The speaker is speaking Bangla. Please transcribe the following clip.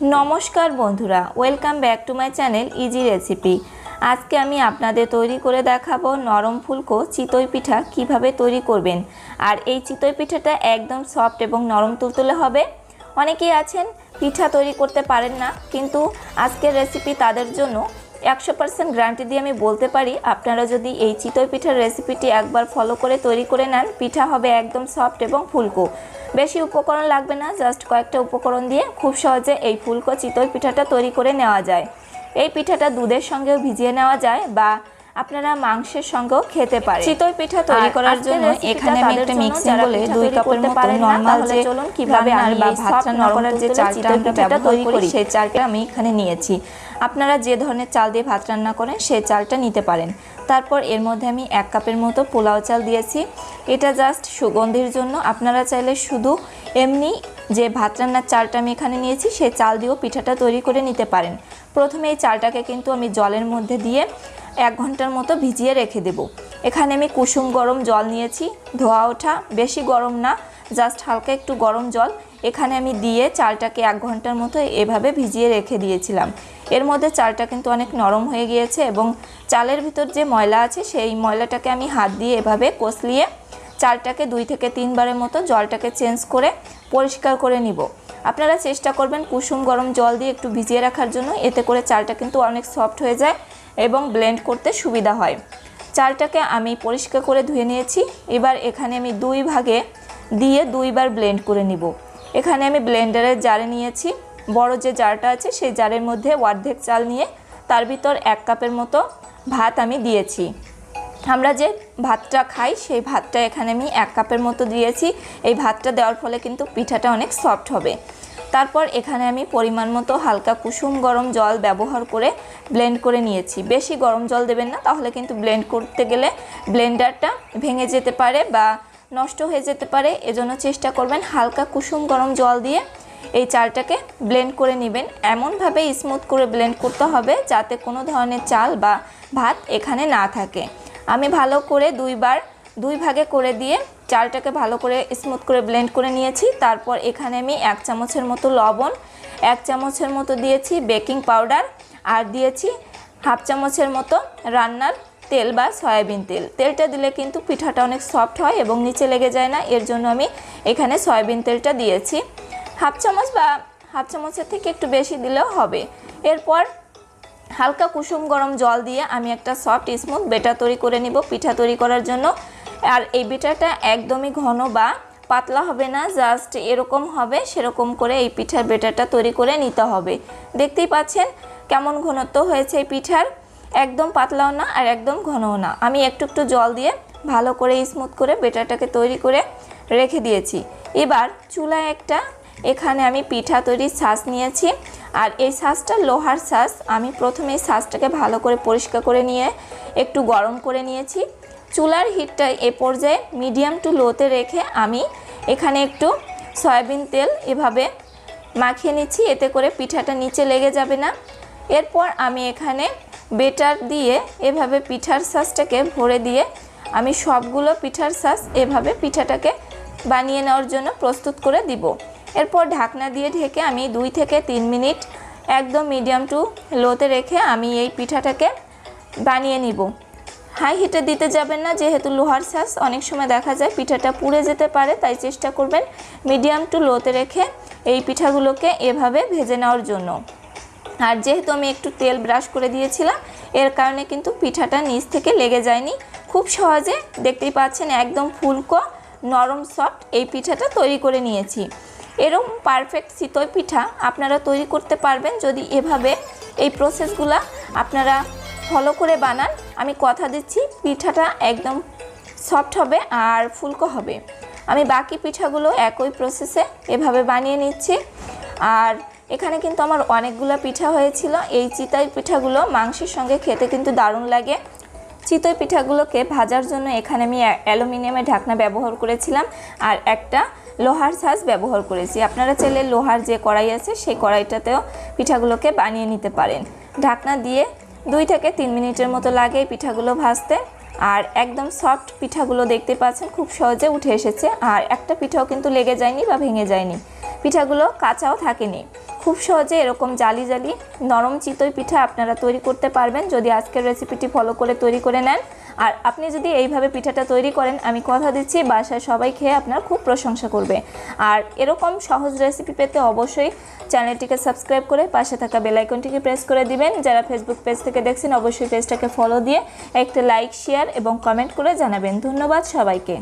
নমস্কার বন্ধুরা welcome back to my channel easy recipe আজকে আমি আপনাদের তৈরি করে দেখাবো নরম ফুলকো চিতই পিঠা কীভাবে তৈরি করবেন। আর এই চিতই পিঠাটা একদম সফট এবং নরম তুলতুলে হবে। অনেকেই আছেন পিঠা তৈরি করতে পারেন না, কিন্তু আজকের রেসিপি তাদের জন্য একশো পার্সেন্ট গ্যারান্টি দিয়ে আমি বলতে পারি, আপনারা যদি এই চিতই পিঠার রেসিপিটি একবার ফলো করে তৈরি করে নেন, পিঠা হবে একদম সফট এবং ফুলকো। বেশি উপকরণ লাগবে না জাস্ট কয়েকটা উপকরণ দিয়ে খুব সহজে এই ফুলকো চিতই পিঠাটা তৈরি করে নেওয়া যায়। এই পিঠাটা দুধের সঙ্গেও ভিজিয়ে নেওয়া যায় বা আপনারা মাংসের সঙ্গেও খেতে পারেন। চিতই পিঠা তৈরি করার জন্য এখানে আমি একটা মিক্সিং বলে দুই কাপের মতো নর্মাল যে চলুন কীভাবে আমি বা এই ভাত soft রান্না করার যে চালটা আমরা ব্যবহার তৈরি করি। করি, সেই চালটা আমি এখানে নিয়েছি। আপনারা যে ধরনের চাল দিয়ে ভাত রান্না করেন সেই চালটা নিতে পারেন। তারপর এর মধ্যে আমি এক কাপের মতো পোলাও চাল দিয়েছি। এটা জাস্ট সুগন্ধির জন্য। আপনারা চাইলে শুধু এমনি যে ভাত রান্নার চালটা আমি এখানে নিয়েছি সেই চাল দিয়েও পিঠাটা তৈরি করে নিতে পারেন। প্রথমে এই চালটাকে কিন্তু আমি জলের মধ্যে দিয়ে এক ঘণ্টার মতো ভিজিয়ে রেখে দেব। এখানে আমি কুসুম গরম জল নিয়েছি, ধোয়া ওঠা, বেশি গরম না, জাস্ট হালকা একটু গরম জল। এখানে আমি দিয়ে চালটাকে এক ঘণ্টার মতো এভাবে ভিজিয়ে রেখে দিয়েছিলাম। এর মধ্যে চালটা কিন্তু অনেক নরম হয়ে গিয়েছে এবং চালের ভিতর যে ময়লা আছে, সেই ময়লাটাকে আমি হাত দিয়ে এভাবে কষলিয়ে চালটাকে দুই থেকে তিনবারের মতো জলটাকে চেঞ্জ করে পরিষ্কার করে নিব। আপনারা চেষ্টা করবেন কুসুম গরম জল দিয়ে একটু ভিজিয়ে রাখার জন্য, এতে করে চালটা কিন্তু অনেক সফট হয়ে যায়। এবং ব্লেন্ড করতে সুবিধা হয়। চালটাকে আমি পরিষ্কার করে ধুয়ে নিয়েছি। এবার এখানে আমি দুই ভাগে দিয়ে দুইবার ব্লেন্ড করে নিব। এখানে আমি ব্লেন্ডারের জারে নিয়েছি। বড় যে জারটা আছে, সেই জারের মধ্যে অর্ধেক চাল নিয়ে তার ভিতর এক কাপের মতো ভাত আমি দিয়েছি। আমরা যে ভাতটা খাই, সেই ভাতটা এখানে আমি এক কাপের মতো দিয়েছি। এই ভাতটা দেওয়ার ফলে কিন্তু পিঠাটা অনেক সফট হবে। তারপর এখানে আমি পরিমাণ মতো হালকা কুসুম গরম জল ব্যবহার করে ব্লেন্ড করে নিয়েছি। বেশি গরম জল দেবেন না, তাহলে কিন্তু ব্লেন্ড করতে গেলে ব্লেন্ডারটা ভেঙে যেতে পারে বা নষ্ট হয়ে যেতে পারে। এজন্য চেষ্টা করবেন হালকা কুসুম গরম জল দিয়ে এই চালটাকে ব্লেন্ড করে নেবেন। এমনভাবে স্মুথ করে ব্লেন্ড করতে হবে যাতে কোনো ধরনের চাল বা ভাত এখানে না থাকে। আমি ভালো করে দুইবার, দুই ভাগে করে দিয়ে চালটাকে ভালো করে স্মুথ করে ব্লেন্ড করে নিয়েছি। তারপর এখানে আমি এক চামচের মতো লবণ, এক চামচের মতো দিয়েছি বেকিং পাউডার আর দিয়েছি হাফ চামচের মতো রান্নার তেল বা সয়াবিন তেল। তেলটা দিলে কিন্তু পিঠাটা অনেক সফট হয় এবং নিচে লেগে যায় না, এর জন্য আমি এখানে সয়াবিন তেলটা দিয়েছি। হাফ চামচ বা হাফ চামচের থেকে একটু বেশি দিলেও হবে। এরপর হালকা কুসুম গরম জল দিয়ে আমি একটা সফট স্মুথ বেটা তৈরি করে নিব পিঠা তৈরি করার জন্য। আর এই বেটারটা একদমই ঘন বা পাতলা হবে না জাস্ট এরকম হবে, সেরকম করে এই পিঠার বেটারটা তৈরি করে নিতে হবে। দেখতেই পাচ্ছেন কেমন ঘনত্ব হয়েছে এই পিঠার। একদম পাতলাও না আর একদম ঘনও না। আমি একটু একটু জল দিয়ে ভালো করে স্মুথ করে বেটারটাকে তৈরি করে রেখে দিয়েছি। এবার চুলায় একটা এখানে আমি পিঠা তৈরির ছাঁচ নিয়েছি। আর এই ছাঁচটা লোহার ছাঁচ আমি প্রথমে এই ছাঁচটাকে ভালো করে পরিষ্কার করে নিয়ে একটু গরম করে নিয়েছি। চুলার হিটটা এ পর্যায়ে মিডিয়াম টু লোতে রেখে আমি এখানে একটু সয়াবিন তেল এভাবে মাখিয়ে নিচ্ছি, এতে করে পিঠাটা নিচে লেগে যাবে না। এরপর আমি এখানে বেটার দিয়ে এভাবে পিঠার সাজটাকে ভরে দিয়ে আমি সবগুলো পিঠার সাজ এভাবে পিঠাটাকে বানিয়ে নেওয়ার জন্য প্রস্তুত করে দিব। এরপর ঢাকনা দিয়ে ঢেকে আমি দুই থেকে তিন মিনিট একদম মিডিয়াম টু লোতে রেখে আমি এই পিঠাটাকে বানিয়ে নিব। হাই হিটে দিতে যাবেন না, যেহেতু লোহার শ্বাস অনেক সময় দেখা যায় পিঠাটা পুড়ে যেতে পারে, তাই চেষ্টা করবেন মিডিয়াম টু লোতে রেখে এই পিঠাগুলোকে এভাবে ভেজে নেওয়ার জন্য। আর যেহেতু আমি একটু তেল ব্রাশ করে দিয়েছিলাম, এর কারণে কিন্তু পিঠাটা নিচ থেকে লেগে যায়নি। খুব সহজে দেখতেই পাচ্ছেন একদম ফুলকো, নরম, সফট এই পিঠাটা তৈরি করে নিয়েছি। এরকম পারফেক্ট চিতই পিঠা আপনারা তৈরি করতে পারবেন যদি এভাবে এই প্রসেসগুলা আপনারা ফলো করে বানান। আমি কথা দিচ্ছি, পিঠাটা একদম সফট হবে আর ফুলকো হবে। আমি বাকি পিঠাগুলো একই প্রসেসে এভাবে বানিয়ে নিচ্ছি। আর এখানে কিন্তু আমার অনেকগুলো পিঠা হয়েছিল। এই চিতাই পিঠাগুলো মাংসের সঙ্গে খেতে কিন্তু দারুণ লাগে। চিতই পিঠাগুলোকে ভাজার জন্য এখানে আমি অ্যালুমিনিয়ামের ঢাকনা ব্যবহার করেছিলাম আর একটা লোহার ছাঁচ ব্যবহার করেছি। আপনারা চাইলে লোহার যে কড়াই আছে সেই কড়াইটাতেও পিঠাগুলোকে বানিয়ে নিতে পারেন। ঢাকনা দিয়ে দুই থেকে তিন মিনিটের মতো লাগে এই পিঠাগুলো ভাজতে। আর একদম সফট পিঠাগুলো দেখতে পাচ্ছেন, খুব সহজে উঠে এসেছে। আর একটা পিঠাও কিন্তু লেগে যায়নি বা ভেঙে যায়নি। পিঠাগুলো কাঁচাও থাকেনি। খুব সহজে এরকম জালি জালি নরম চিতই পিঠা আপনারা তৈরি করতে পারবেন যদি আজকের রেসিপিটি ফলো করে তৈরি করে নেন। আর আপনি যদি এইভাবে পিঠাটা তৈরি করেন, আমি কথা দিচ্ছি, বাসায় সবাই খেয়ে আপনার খুব প্রশংসা করবে। আর এরকম সহজ রেসিপি পেতে অবশ্যই চ্যানেলটিকে সাবস্ক্রাইব করে পাশে থাকা বেলাইকনটিকে প্রেস করে দিবেন। যারা ফেসবুক পেজ থেকে দেখছেন, অবশ্যই পেজটাকে ফলো দিয়ে একটা লাইক শেয়ার এবং কমেন্ট করে জানাবেন। ধন্যবাদ সবাইকে।